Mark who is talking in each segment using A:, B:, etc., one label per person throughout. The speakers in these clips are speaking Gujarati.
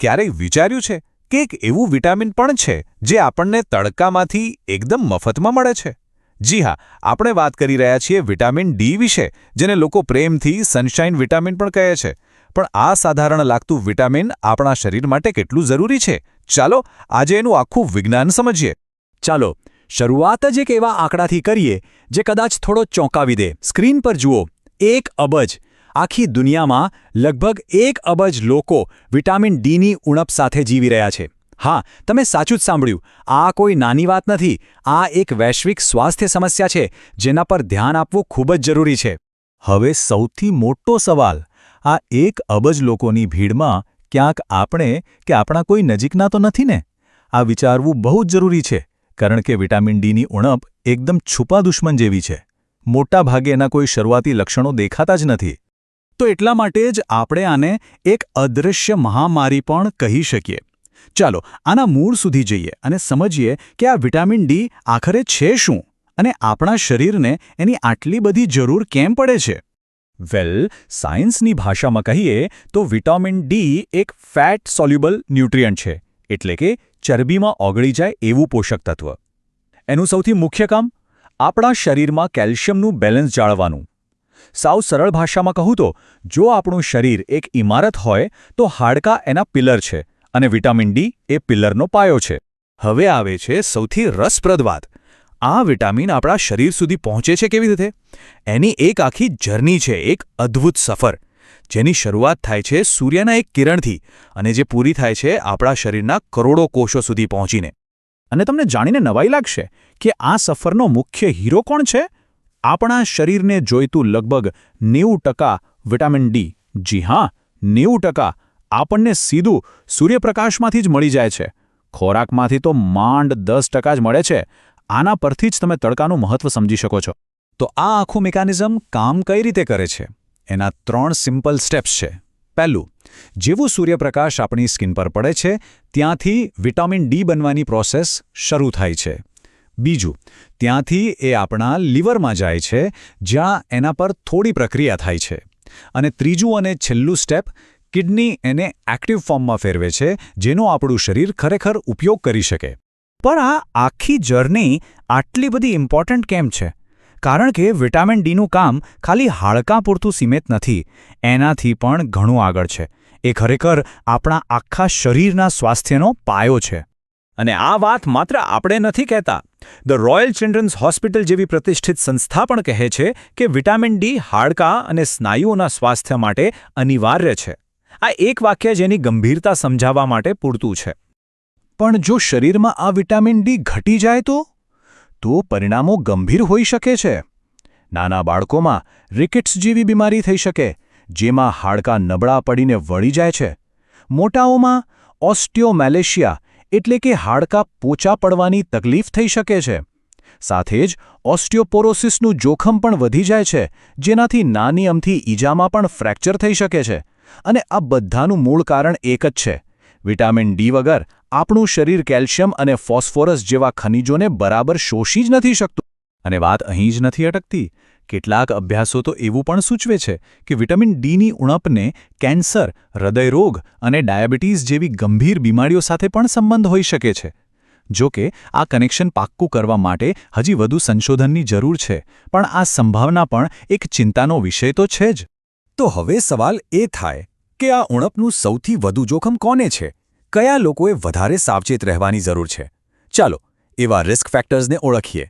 A: ક્યારેય વિચાર્યું છે કે એક એવું વિટામિન પણ છે જે આપણને તડકામાંથી એકદમ મફતમાં મળે છે? જી હા, આપણે વાત કરી રહ્યા છીએ વિટામિન ડી વિશે, જેને લોકો પ્રેમથી સનશાઇન વિટામિન પણ કહે છે. પણ આ સાધારણ લાગતું વિટામિન આપણા શરીર માટે કેટલું જરૂરી છે? ચાલો, આજે એનું આખું વિજ્ઞાન સમજીએ.
B: ચાલો, શરૂઆત જ એક એવા આંકડાથી કરીએ જે કદાચ થોડો ચોંકાવી દે. સ્ક્રીન પર જુઓ, એક અબજ. આખી દુનિયામાં લગભગ એક અબજ લોકો વિટામિન ડીની ઉણપ સાથે જીવી રહ્યા છે. હા, તમે સાચું જ સાંભળ્યું. આ કોઈ નાની વાત નથી. આ એક વૈશ્વિક સ્વાસ્થ્ય સમસ્યા છે, જેના પર ધ્યાન આપવું ખૂબ જ જરૂરી છે.
A: હવે સૌથી મોટો સવાલ, આ એક અબજ લોકોની ભીડમાં ક્યાંક આપણે કે આપણા કોઈ નજીકના તો નથી ને? આ વિચારવું બહુ જ જરૂરી છે, કારણ કે વિટામિન ડીની ઉણપ એકદમ છુપા દુશ્મન જેવી છે. મોટા ભાગે એના કોઈ શરૂઆતી લક્ષણો દેખાતા જ નથી.
B: તો એટલા માટે જ આપણે આને એક અદૃશ્ય મહામારી પણ કહી શકીએ. ચાલો, આના મૂળ સુધી જઈએ અને સમજીએ કે આ વિટામિન ડી આખરે છે શું અને આપણા શરીરને એની આટલી બધી જરૂર કેમ પડે છે? વેલ, સાયન્સની ભાષામાં કહીએ તો વિટામિન ડી એક ફેટ સોલ્યુબલ ન્યુટ્રિયન્ટ છે, એટલે કે ચરબીમાં ઓગળી જાય એવું પોષક તત્વ. એનું સૌથી મુખ્ય કામ? આપણા શરીરમાં કેલ્શિયમનું બેલેન્સ જાળવવાનું. સાવ સરળ ભાષામાં કહું તો, જો આપણું શરીર એક ઇમારત હોય, તો હાડકાં એના પિલર છે અને વિટામિન ડી એ પિલરનો પાયો છે. હવે આવે છે સૌથી રસપ્રદ વાત. આ વિટામિન આપણા શરીર સુધી પહોંચે છે કેવી રીતે? એની એક આખી જર્ની છે, એક અદ્ભુત સફર. જેની શરૂઆત થાય છે સૂર્યના એક કિરણથી અને જે પૂરી થાય છે આપણા શરીરના કરોડો કોષો સુધી પહોંચીને. અને તમને જાણીને નવાઈ લાગશે કે આ સફરનો મુખ્ય હીરો કોણ છે? આપણા શરીરને જોઈતું લગભગ નેવું ટકા વિટામિન ડી. જી હા, નેવું ટકા આપણને સીધું સૂર્યપ્રકાશમાંથી જ મળી જાય છે. ખોરાકમાંથી તો માંડ દસ ટકા જ મળે છે. આના પરથી જ તમે તડકાનું મહત્વ સમજી શકો છો. તો આ આખું મિકેનિઝમ કામ કઈ રીતે કરે છે? એના ત્રણ સિમ્પલ સ્ટેપ્સ છે. પહેલું, જેવું સૂર્યપ્રકાશ આપણી સ્કિન પર પડે છે, ત્યાંથી વિટામિન ડી બનવાની પ્રોસેસ શરૂ થાય છે. બીજું, ત્યાંથી એ આપણા લીવરમાં જાય છે, જ્યાં એના પર થોડી પ્રક્રિયા થાય છે. અને ત્રીજું અને છેલ્લું સ્ટેપ, કિડની એને એક્ટિવ ફોર્મમાં ફેરવે છે, જેનો આપણું શરીર ખરેખર ઉપયોગ કરી શકે. પણ આ આખી જર્ની આટલી બધી ઇમ્પોર્ટન્ટ કેમ છે? કારણ કે વિટામિન ડીનું કામ ખાલી હાડકાં પૂરતું સીમિત નથી, એનાથી પણ ઘણું આગળ છે. એ ખરેખર આપણા આખા શરીરના સ્વાસ્થ્યનો પાયો છે. અને આ વાત માત્ર આપણે નથી કહેતા. ધ રોયલ ચિલ્ડ્રન્સ હોસ્પિટલ જેવી પ્રતિષ્ઠિત સંસ્થા પણ કહે છે કે વિટામિન ડી હાડકાં અને સ્નાયુઓના સ્વાસ્થ્ય માટે અનિવાર્ય છે. આ એક વાક્ય જેની ગંભીરતા સમજાવવા માટે પૂરતું છે. પણ જો શરીરમાં આ વિટામિન ડી ઘટી જાય તો? તો પરિણામો ગંભીર હોઈ શકે છે. નાના બાળકોમાં રિકેટ્સ જેવી બીમારી થઈ શકે, જેમાં હાડકાં નબળા પડીને વળી જાય છે. મોટાઓમાં ઓસ્ટિયોમેલેશિયા એટલે કે હાડકાં પોચા પડવાની તકલીફ થઈ શકે છે. સાથે જ ઓસ્ટિયોપોરોસિસનું જોખમ પણ વધી જાય છે, જેનાથી નાની અમથી ઈજામાં પણ ફ્રેક્ચર થઈ શકે છે. અને આ બધાનું મૂળ કારણ એક જ છે. વિટામિન ડી વગર આપણું શરીર કેલ્શિયમ અને ફોસ્ફોરસ જેવા ખનિજોને બરાબર શોષી જ નથી શકતું. અને વાત અહીં જ નથી અટકતી કેટલાક અભ્યાસો તો એવું પણ સૂચવે છે કે વિટામિન ડીની ઉણપને કેન્સર, હૃદયરોગ અને ડાયાબિટીસ જેવી ગંભીર બીમારીઓ સાથે પણ સંબંધ હોઈ શકે છે. જો કે, આ કનેક્શન પાક્કું કરવા માટે હજી વધુ સંશોધનની જરૂર છે, પણ આ સંભાવના પણ એક ચિંતાનો વિષય તો છે જ. તો હવે સવાલ એ થાય કે આ ઉણપનું સૌથી વધુ જોખમ કોને છે? કયા લોકોએ વધારે સાવચેત રહેવાની જરૂર છે? ચાલો એવા રિસ્ક ફેક્ટર્સને ઓળખીએ.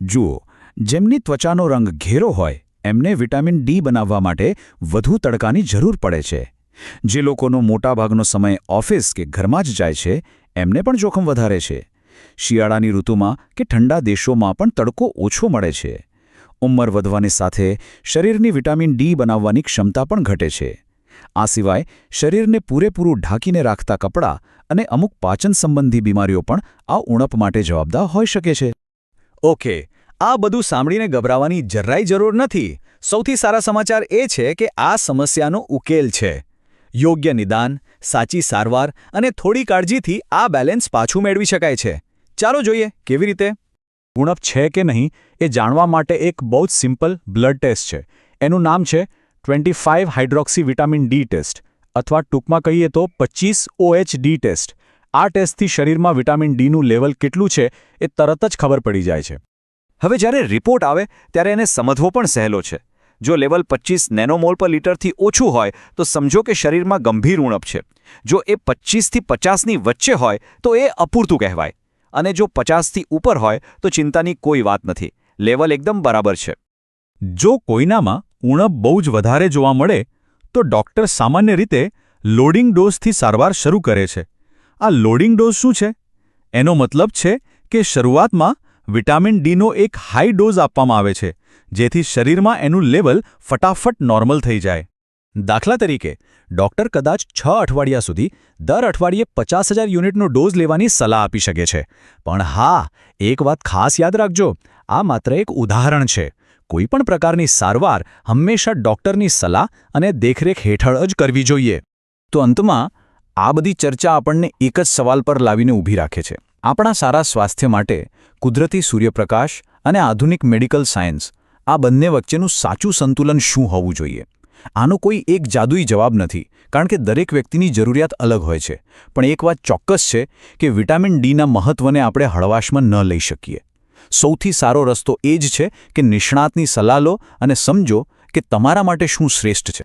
B: જુઓ જેમની ત્વચાનો રંગ ઘેરો હોય, એમને વિટામિન ડી બનાવવા માટે વધુ તડકાની જરૂર પડે છે. જે લોકોનો મોટાભાગનો સમય ઓફિસ કે ઘરમાં જ જાય છે, એમને પણ જોખમ વધારે છે. શિયાળાની ઋતુમાં કે ઠંડા દેશોમાં પણ તડકો ઓછો મળે છે. ઉંમર વધવાની સાથે શરીરની વિટામિન ડી બનાવવાની ક્ષમતા પણ ઘટે છે. આ સિવાય શરીરને પૂરેપૂરું ઢાંકીને રાખતા કપડાં અને અમુક પાચન સંબંધી બીમારીઓ પણ આ ઉણપ માટે જવાબદાર હોઈ શકે છે. ઓકે આ બધું સાંભળીને ગભરાવાની જરાય જરૂર નથી. સૌથી સારા સમાચાર એ છે કે આ સમસ્યાનો ઉકેલ છે. યોગ્ય નિદાન, સાચી સારવાર અને થોડી કાળજીથી આ બેલેન્સ પાછું મેળવી શકાય છે. ચાલો જોઈએ કેવી રીતે? ઉણપ છે કે નહીં એ જાણવા માટે એક બહુ જ સિમ્પલ બ્લડ ટેસ્ટ છે. એનું નામ છે twenty five hydroxy vitamin D test અથવા ટૂંકમાં કહીએ તો પચીસ ઓએચડી ટેસ્ટ. આ ટેસ્ટથી શરીરમાં વિટામિન ડીનું લેવલ કેટલું છે એ તરત જ ખબર પડી જાય છે.
A: હવે જ્યારે રિપોર્ટ આવે, ત્યારે એને સમજવો પણ સહેલો છે. જો લેવલ પચીસ નેનોમોલ પર લીટરથી ઓછું હોય, તો સમજો કે શરીરમાં ગંભીર ઉણપ છે. જો એ પચીસથી પચાસની વચ્ચે હોય, તો એ અપૂરતું કહેવાય. અને જો પચાસથી ઉપર હોય, તો ચિંતાની કોઈ વાત નથી. લેવલ એકદમ બરાબર છે.
B: જો કોઈનામાં ઉણપ બહુ જ વધારે જોવા મળે, તો ડૉક્ટર સામાન્ય રીતે લોડિંગ ડોઝથી સારવાર શરૂ કરે છે. આ લોડિંગ ડોઝ શું છે? એનો મતલબ છે કે શરૂઆતમાં વિટામિન ડીનો એક હાઈ ડોઝ આપવામાં આવે છે, જેથી શરીરમાં એનું લેવલ ફટાફટ નોર્મલ થઈ જાય. દાખલા તરીકે, ડૉક્ટર કદાચ છ અઠવાડિયા સુધી દર અઠવાડિયે પચાસ હજાર યુનિટનો ડોઝ લેવાની સલાહ આપી શકે છે. પણ હા, એક વાત ખાસ યાદ રાખજો, આ માત્ર એક ઉદાહરણ છે. કોઈપણ પ્રકારની સારવાર હંમેશા ડૉક્ટરની સલાહ અને દેખરેખ હેઠળ જ કરવી જોઈએ. તો અંતમાં, આ બધી ચર્ચા આપણને એક જ સવાલ પર લાવીને ઊભી રાખે છે. આપણા સારા સ્વાસ્થ્ય માટે કુદરતી સૂર્યપ્રકાશ અને આધુનિક મેડિકલ સાયન્સ, આ બંને વચ્ચેનું સાચું સંતુલન શું હોવું જોઈએ? આનો કોઈ એક જાદુઈ જવાબ નથી, કારણ કે દરેક વ્યક્તિની જરૂરિયાત અલગ હોય છે. પણ એક વાત ચોક્કસ છે કે વિટામિન ડીના મહત્વને આપણે હળવાશમાં ન લઈ શકીએ. સૌથી સારો રસ્તો એ જ છે કે નિષ્ણાતની સલાહ લો અને સમજો કે તમારા માટે શું શ્રેષ્ઠ છે.